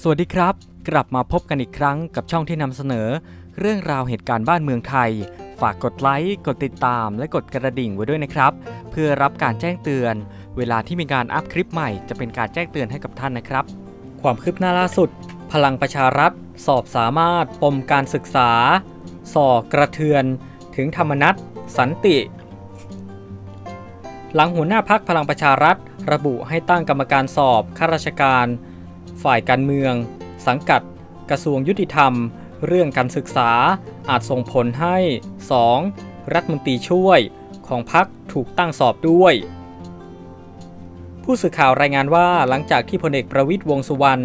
สวัสดีครับ กลับมาพบกันอีกครั้งกับช่องที่นำเสนอ เรื่องราวเหตุการณ์บ้านเมืองไทย ฝากกดไลค์กดติดตาม และกดกระดิ่งไว้ด้วยนะครับ เพื่อรับการแจ้งเตือน เวลาที่มีการอัพคลิปใหม่จะเป็นการแจ้งเตือนให้กับท่านนะครับ ความคืบหน้าล่าสุด พลังประชารัฐ สอบสามารถปมการศึกษา ส่อกระเทือน ถึงธรรมนัตสันติ หลังหัวหน้าพักพลังประชารัฐ ระบุให้ตั้งกรรมการสอบข้าราชการ ฝ่ายการเมือง สังกัด กระทรวงยุติธรรม เรื่องการศึกษาอาจส่งผลให้ 2. รัฐมนตรีช่วยของพักถูกตั้งสอบด้วย ผู้สื่อข่าวรายงานว่าหลังจากที่พลเอกประวิตยวงษ์สุวรรณ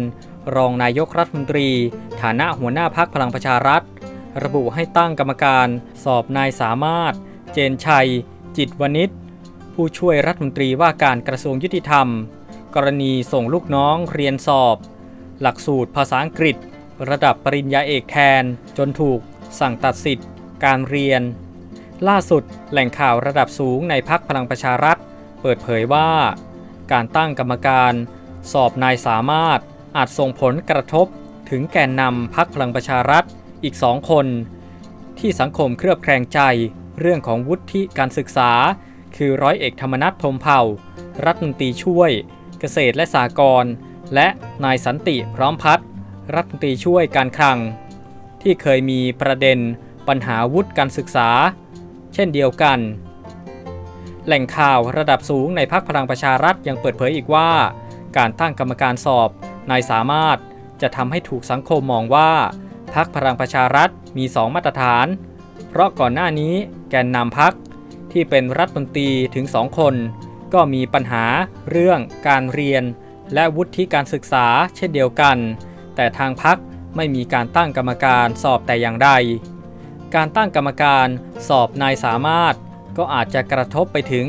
รองนายกรัฐมนตรี ฐานะหัวหน้าพักพลังประชารัฐ ระบุให้ตั้งกรรมการ สอบนายสามารถ เจนชัย จิตวณิชผู้ช่วยรัฐมนตรีว่าการกระทรวงยุติธรรม กรณีส่งลูกน้องเรียนสอบ หลักสูตรภาษาอังกฤษ ระดับปริญญาเอกแทน จนถูกสั่งตัดสิทธิ์ การเรียน ล่าสุดแหล่งข่าวระดับสูงในพักพลังประชารัฐ เปิดเผยว่า การตั้งกรรมการ สอบนายสามารถอาจส่งผลกระทบถึงแกนนำพักพลังประชารัฐอีกสองคน ที่สังคมเครือบแคลงใจเรื่องของวุฒิการศึกษา คือร้อยเอกธรรมนัฐพรมเผ่า รัฐมนตรีช่วย เกษตรและสหกรณ์และนายสันติพร้อมพัฒน์รัฐมนตรีช่วยการคลัง ที่เคยมีประเด็นปัญหาวุฒิการศึกษา เช่นเดียวกัน แหล่งข่าวระดับสูงในพักพลังประชารัฐยังเปิดเผยอีกว่า การตั้งกรรมการสอบนายสามารถจะทำให้ถูกสังคมมองว่าพักพลังประชารัฐมี 2 มาตรฐาน เพราะก่อนหน้านี้แกนนำพักที่เป็นรัฐมนตรีถึง2คน ก็มีปัญหาเรื่องการเรียน และวุฒิการศึกษาเช่นเดียวกัน แต่ทางพักไม่มีการตั้งกรรมการสอบแต่อย่างใด การตั้งกรรมการสอบนายสามารถ ก็อาจจะกระทบไปถึง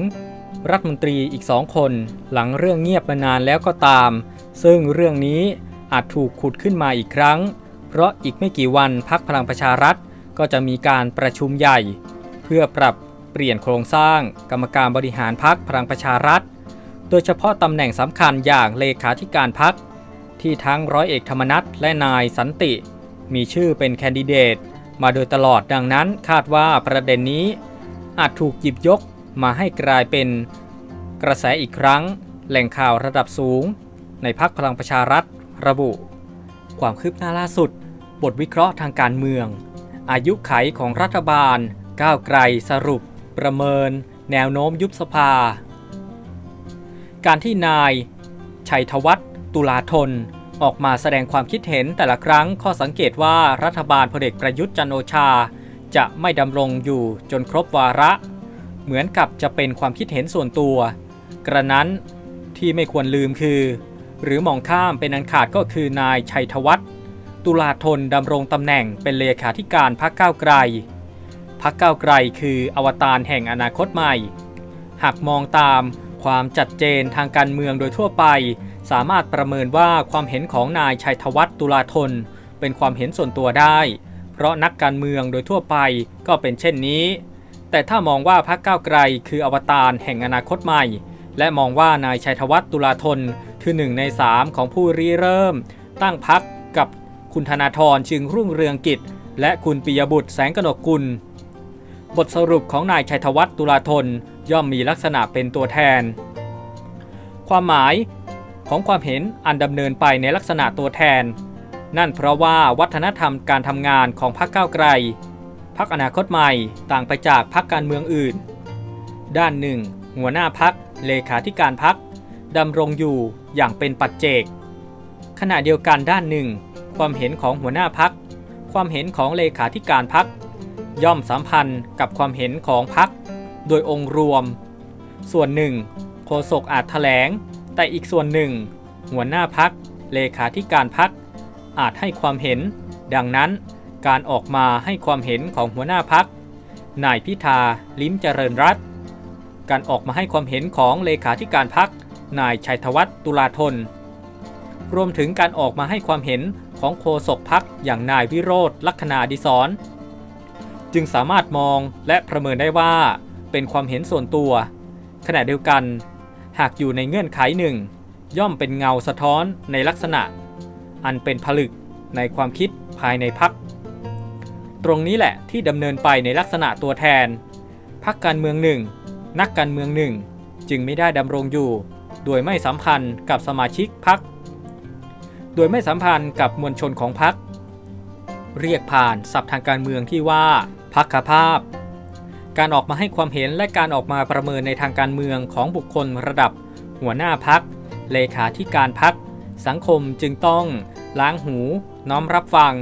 รัฐมนตรีอีกสองคนหลังเรื่องเงียบมานานแล้วก็ตาม ซึ่งเรื่องนี้อาจถูกขุดขึ้นมาอีกครั้ง เพราะอีกไม่กี่วันพักพลังประชารัฐก็จะมีการประชุมใหญ่ เพื่อปรับ เปลี่ยนโครงสร้าง กรรมการบริหารพักพลังประชารัฐ โดยเฉพาะตำแหน่งสำคัญอย่างเลขาธิการพัก ที่ทั้งร้อยเอกธรรมนัฐและนายสันติ มีชื่อเป็นแคนดิเดต มาโดยตลอดดังนั้นคาดว่าประเด็นนี้ อาจถูกหยิบยกมาให้กลายเป็น กระแสอีกครั้ง แหล่งข่าวระดับสูง ในพักพลังประชารัฐระบุ ความคืบหน้าล่าสุด บทวิเคราะห์ทางการเมือง อายุไขของรัฐบาลก้าวไกลสรุป ประเมินแนวโน้มยุบสภา การที่นาย ชัยธวัฒน์ตุลาธนออกมาแสดงความคิดเห็นแต่ละครั้งข้อสังเกตว่ารัฐบาลพลเอกประยุทธ์จันโอชา จะไม่ดำรงอยู่จนครบวาระ เหมือนกับจะเป็นความคิดเห็นส่วนตัว กระนั้นที่ไม่ควรลืมคือ หรือมองข้ามเป็นอันขาดก็คือนายชัยธวัฒน์ตุลาธนดำรงตำแหน่งเป็นเลขาธิการพรรคก้าวไกล พรรคก้าวไกลคืออวตารแห่งอนาคตใหม่ หากมองตามความจัดเจนทางการเมืองโดยทั่วไป สามารถประเมินว่าความเห็นของนายชัยธวัฒน์ตุลาธน เป็นความเห็นส่วนตัวได้ เพราะนักการเมืองโดยทั่วไปก็เป็นเช่นนี้ แต่ถ้ามองว่าพรรคก้าวไกลคืออวตารแห่งอนาคตใหม่ และมองว่านายชัยธวัฒน์ตุลาธนคือหนึ่งในสามของผู้ริเริ่ม ตั้งพักกับคุณธนาธรจึงรุ่งเรืองกิจ และคุณปิยบุตรแสงกนกกุล บทสรุปของนายชัยธวัฒน์ตุลาธนย่อมมีลักษณะเป็นตัวแทน ความหมายของความเห็นอันดำเนินไปในลักษณะตัวแทน นั่นเพราะว่าวัฒนธรรมการทำงานของพรรคก้าวไกลพรรคอนาคตใหม่ต่างไปจากพรรคการเมืองอื่น ด้านหนึ่ง หัวหน้าพักเลขาธิการพักดำรงอยู่อย่างเป็นปัจเจก ขณะเดียวกันด้านหนึ่ง ความเห็นของหัวหน้าพัก ความเห็นของเลขาธิการพัก ย่อมสัมพันธ์กับความเห็นของพักโดยองค์รวม ส่วนหนึ่งโฆษกอาจแถลง แต่อีกส่วนหนึ่ง หัวหน้าพักเลขาธิการพักอาจให้ความเห็น ดังนั้นการออกมาให้ความเห็นของหัวหน้าพักนายพิธาลิ้มเจริญรัตการออกมาให้ความเห็นของเลขาธิการพักนายชัยธวัฒน์ตุลาธน รวมถึงการออกมาให้ความเห็นของโฆษกพักอย่างนายวิโรธลักษณาดิศร จึงสามารถมองและประเมินได้ว่าเป็นความเห็นส่วนตัว ขณะเดียวกัน หากอยู่ในเงื่อนไขหนึ่ง ย่อมเป็นเงาสะท้อนในลักษณะ อันเป็นผลึกในความคิดภายในพัก ตรงนี้แหละที่ดำเนินไปในลักษณะตัวแทน พักการเมืองหนึ่ง นักการเมืองหนึ่ง จึงไม่ได้ดำรงอยู่ โดยไม่สัมพันธ์กับสมาชิกพัก โดยไม่สัมพันธ์กับมวลชนของพัก เรียกผ่านศัพท์ทางการเมืองที่ว่า พักภาพ การออกมาให้ความเห็นและการออกมาประเมินในทางการเมืองของบุคคลระดับ หัวหน้าพัก เลขาธิการพัก สังคมจึงต้อง ล้างหู น้อมรับฟัง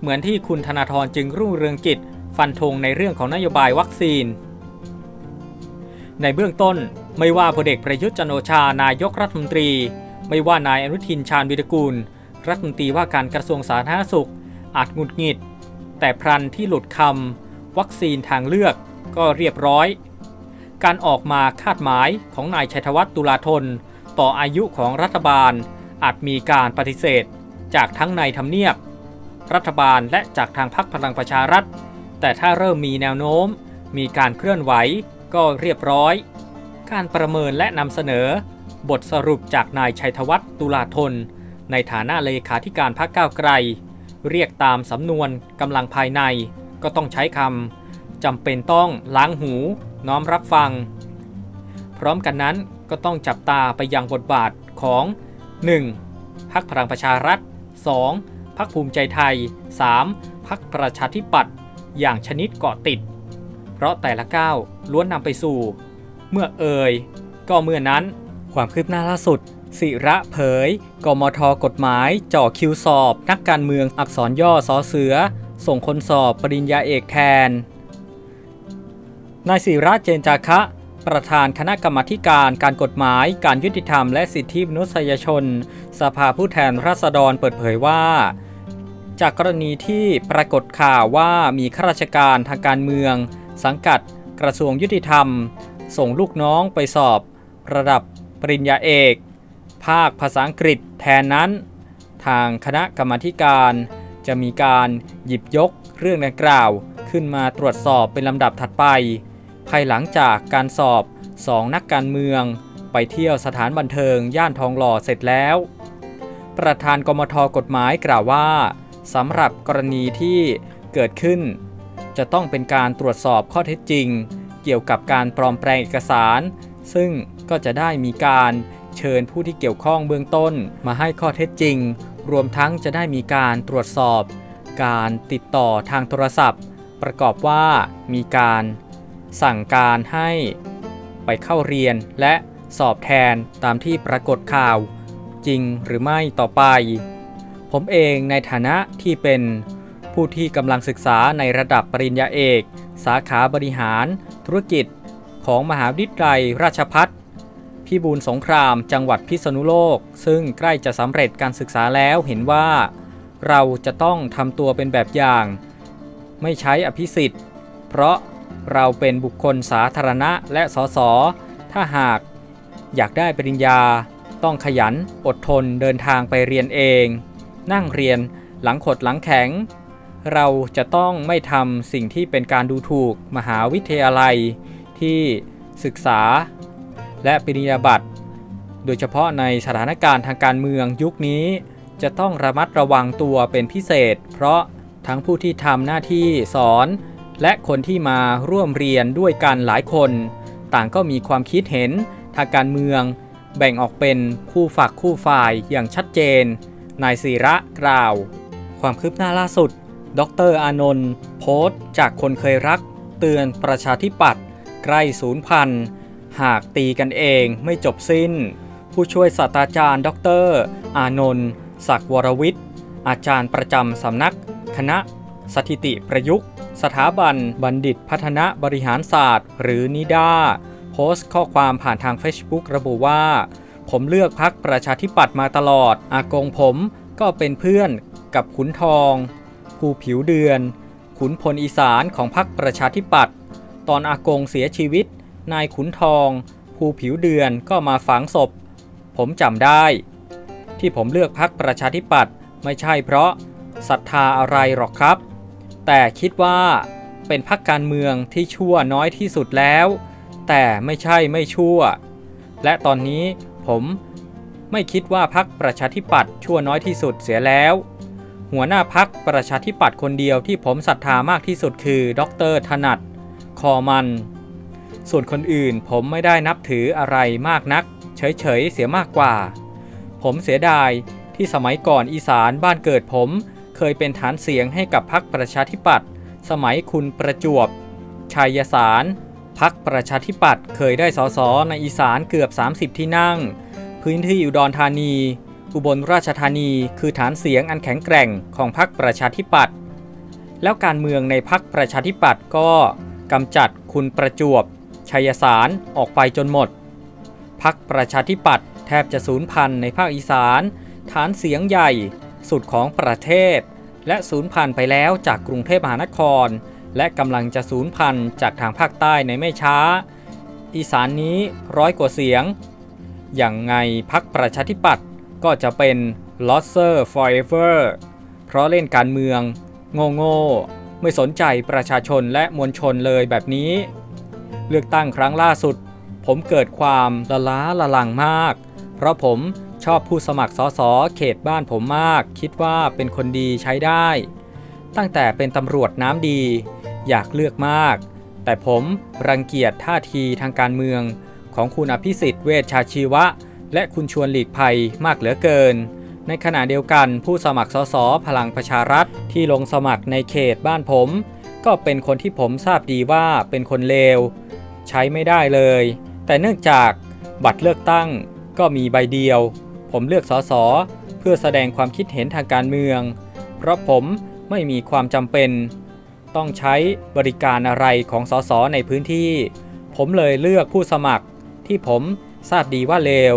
เหมือนที่คุณธนาธรจึงรุ่งเรืองกิจ ฟันธงในเรื่องของนโยบายวัคซีน ในเบื้องต้นไม่ว่าพลเอกประยุทธ์จันโอชานายกรัฐมนตรี ไม่ว่านายอนุทินชาญวิรกูล รัฐมนตรีว่าการกระทรวงสาธารณสุข อาจหงุดหงิด แต่พรันที่หลุดคำวัคซีนทางเลือกก็เรียบร้อย การออกมาคาดหมายของนายชัยธวัฒน์ตุลาธน ต่ออายุของรัฐบาลอาจมีการปฏิเสธ จากทั้งในทำเนียบ รัฐบาลและจากทางพรรคพลังประชารัฐ แต่ถ้าเริ่มมีแนวโน้ม มีการเคลื่อนไหวก็เรียบร้อย การประเมินและนำเสนอบทสรุปจากนายชัยธวัฒน์ตุลาธน ในฐานะเลขาธิการพรรคก้าวไกล เรียกตามสำนวนกำลังภายใน ก็ต้องใช้คำจำเป็นต้องล้างหู น้อมรับฟัง พร้อมกันนั้นก็ต้องจับตาไปยังบทบาทของ 1. พักพลังประชารัฐ 2. พักภูมิใจไทย 3. พักประชาธิปัตย์อย่างชนิดเกาะติด เพราะแต่ละก้าวล้วนนำไปสู่ เมื่อเอ่ยก็เมื่อนั้นความคืบหน้าล่าสุด ศิระเผย กมทกฎหมายจ่อคิวสอบ นักการเมืองอักษรย่อสอเสือ ส่งคนสอบปริญญาเอกแทน นายศิระเจนจาคะ ประธานคณะกรรมาการการกฎหมาย การยุติธรรมและสิทธิมนุษยชน สภาผู้แทนราษฎรเปิดเผยว่าจากกรณีที่ปรากฏข่าวว่ามีข้าราชการทางการเมือง สังกัดกระทรวงยุติธรรม ส่งลูกน้องไปสอบ ระดับปริญญาเอก ภาคภาษาอังกฤษแทนนั้น ทางคณะกรรมการ จะมีการหยิบยกเรื่องดังกล่าว ขึ้นมาตรวจสอบเป็นลำดับถัดไป ภายหลังจากการสอบสองนักการเมือง ไปเที่ยวสถานบันเทิงย่านทองหล่อเสร็จแล้ว ประธานกมทกฎหมายกล่าวว่าสำหรับกรณีที่เกิดขึ้น จะต้องเป็นการตรวจสอบข้อเท็จจริง เกี่ยวกับการปลอมแปลงเอกสาร ซึ่งก็จะได้มีการ เชิญผู้ที่เกี่ยวข้องเบื้องต้นมาให้ข้อเท็จจริง รวมทั้งจะได้มีการตรวจสอบ การติดต่อทางโทรศัพท์ ประกอบว่ามีการสั่งการให้ไปเข้าเรียนและสอบแทนตามที่ปรากฏข่าว จริงหรือไม่ต่อไป ผมเองในฐานะที่เป็นผู้ที่กำลังศึกษาในระดับปริญญาเอก สาขาบริหารธุรกิจของมหาวิทยาลัยราชพัฒ พิบูลสงครามจังหวัดพิษณุโลก ซึ่งใกล้จะสำเร็จการศึกษาแล้วเห็นว่า เราจะต้องทำตัวเป็นแบบอย่าง ไม่ใช้อภิสิทธิ์ เพราะเราเป็นบุคคลสาธารณะและสส ถ้าหากอยากได้ปริญญา ต้องขยันอดทนเดินทางไปเรียนเอง นั่งเรียนหลังขดหลังแข็ง เราจะต้องไม่ทำสิ่งที่เป็นการดูถูกมหาวิทยาลัยที่ศึกษา และปริญญาบัตรโดยเฉพาะในสถานการณ์ทางการเมืองยุคนี้ จะต้องระมัดระวังตัวเป็นพิเศษ เพราะทั้งผู้ที่ทำหน้าที่สอน และคนที่มาร่วมเรียนด้วยกันหลายคน ต่างก็มีความคิดเห็นทางการเมือง แบ่งออกเป็นคู่ฝักคู่ฝ่ายอย่างชัดเจนนายศิระกล่าว ความคืบหน้าล่าสุด ดรอานนท์โพสต์จากคนเคยรัก เตือนประชาธิปัตย์ใกล้ศูนย์พัน หากตีกันเองไม่จบสิ้น ผู้ช่วยศาสตราจารย์ ดร อานนท์ศักวรวิทย์ อาจารย์ประจำสำนัก คณะ สถิติประยุกต์ สถาบันบัณฑิตพัฒนาบริหารศาสตร์ หรือนิดาโพสต์ข้อความผ่านทาง Facebook ระบุว่า ผมเลือกพักประชาธิปัตย์มาตลอด อากงผมก็เป็นเพื่อนกับขุนทอง ภูผิวเดือน ขุนพลอีสานของพรรคประชาธิปัตย์ตอนอากงเสียชีวิต นายขุนทองภูผิวเดือนก็มาฝังศพ ผมจำได้ ที่ผมเลือกพรรคประชาธิปัตย์ไม่ใช่เพราะศรัทธาอะไรหรอกครับ แต่คิดว่าเป็นพรรคการเมืองที่ชั่วน้อยที่สุดแล้ว แต่ไม่ใช่ไม่ชั่ว และตอนนี้ผมไม่คิดว่าพักประชาธิปัตย์ชั่วน้อยที่สุดเสียแล้ว หัวหน้าพักประชาธิปัตย์คนเดียวที่ผมศรัทธามากที่สุดคือ ดร ถนัด คอมัน ส่วนคนอื่นผมไม่ได้นับถืออะไรมากนัก เฉยๆเสียมากกว่า ผมเสียดายที่สมัยก่อนอีสานบ้านเกิดผม เคยเป็นฐานเสียงให้กับพรรคประชาธิปัตย์สมัยคุณประจวบ ชัยสารพักประชาธิปัตย์เคยได้สสในอีสานเกือบ 30 ที่นั่ง พื้นที่อุดรธานี อุบลราชธานีคือฐานเสียงอันแข็งแกร่งของพรรคประชาธิปัตย์แล้วการเมืองในพรรคประชาธิปัตย์ก็กำจัดคุณประจวบ ชัยสารออกไปจนหมดพรรคประชาธิปัตย์แทบจะสูญพันธุ์ในภาคอีสาน ฐานเสียงใหญ่สุดของประเทศ และสูญพันธุ์ไปแล้วจากกรุงเทพมหานคร และกำลังจะสูญพันธุ์จากทางภาคใต้ในไม่ช้า อีสานนี้ร้อยกว่าเสียง อย่างไงพักประชาธิปัตย์ก็จะเป็น loser forever เพราะเล่นการเมือง โง่โง่ๆไม่สนใจประชาชนและมวลชนเลยแบบนี้ เลือกตั้งครั้งล่าสุด ผมเกิดความละล้าละลังมาก เพราะผมชอบผู้สมัครสสเขตบ้านผมมาก คิดว่าเป็นคนดีใช้ได้ ตั้งแต่เป็นตำรวจน้ำดี อยากเลือกมาก แต่ผมรังเกียจท่าทีทางการเมือง ของคุณอภิสิทธิ์เวชชาชีวะ และคุณชวนหลีกภัยมากเหลือเกิน ในขณะเดียวกันผู้สมัครสสพลังประชารัฐที่ลงสมัครในเขตบ้านผม ก็เป็นคนที่ผมทราบดีว่าเป็นคนเลว ใช้ไม่ได้เลย แต่เนื่องจากบัตรเลือกตั้งก็มีใบเดียว ผมเลือกสสเพื่อแสดงความคิดเห็นทางการเมือง เพราะผมไม่มีความจำเป็น ต้องใช้บริการอะไรของสสในพื้นที่ ผมเลยเลือกผู้สมัครที่ผมทราบดีว่าเลว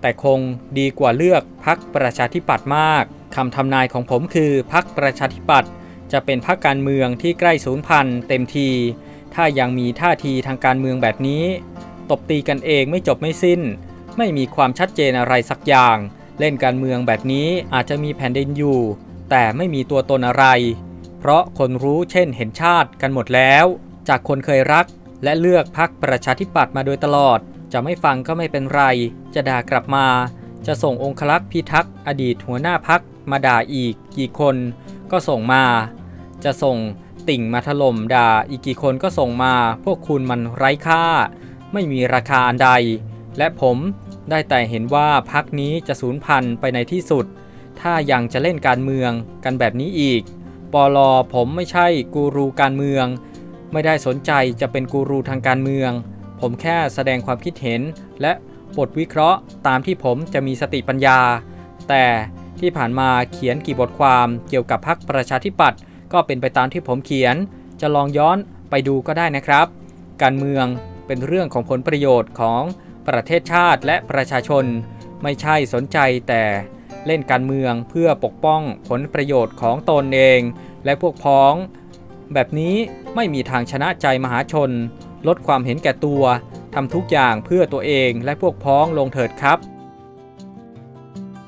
แต่คงดีกว่าเลือกพักประชาธิปัตย์มากคำทำนายของผมคือพักประชาธิปัตย์จะเป็นพักการเมืองที่ใกล้สูญพันธุ์เต็มที ถ้ายังมีท่าทีทางการเมืองแบบนี้ ตบตีกันเองไม่จบไม่สิ้น ไม่มีความชัดเจนอะไรสักอย่าง เล่นการเมืองแบบนี้อาจจะมีแผ่นดินอยู่ แต่ไม่มีตัวตนอะไร เพราะคนรู้เช่นเห็นชาติกันหมดแล้ว จากคนเคยรัก และเลือกพักประชาธิปัตย์มาโดยตลอด จะไม่ฟังก็ไม่เป็นไร จะด่ากลับมา จะส่งองคลักษ์พิทักษ์อดีตหัวหน้าพักมาด่าอีกกี่คน ก็ส่งมา จะส่ง ติ่งมาถล่มด่าอีกกี่คนก็ส่งมา พวกคุณมันไร้ค่า ไม่มีราคาอันใด และผมได้แต่เห็นว่าพักนี้จะสูญพันธุ์ไปในที่สุด ถ้ายังจะเล่นการเมืองกันแบบนี้อีก ปลอผมไม่ใช่กูรูการเมือง ไม่ได้สนใจจะเป็นกูรูทางการเมือง ผมแค่แสดงความคิดเห็น และบทวิเคราะห์ตามที่ผมจะมีสติปัญญา แต่ที่ผ่านมาเขียนกี่บทความเกี่ยวกับพรรคประชาธิปัตย์ ก็เป็นไปตามที่ผมเขียน จะลองย้อนไปดูก็ได้นะครับ การเมืองเป็นเรื่องของผลประโยชน์ของประเทศชาติและประชาชน ไม่ใช่สนใจแต่เล่นการเมืองเพื่อปกป้องผลประโยชน์ของตนเอง และพวกพ้อง แบบนี้ไม่มีทางชนะใจมหาชน ลดความเห็นแก่ตัวทำทุกอย่างเพื่อตัวเองและพวกพ้องลงเถิดครับ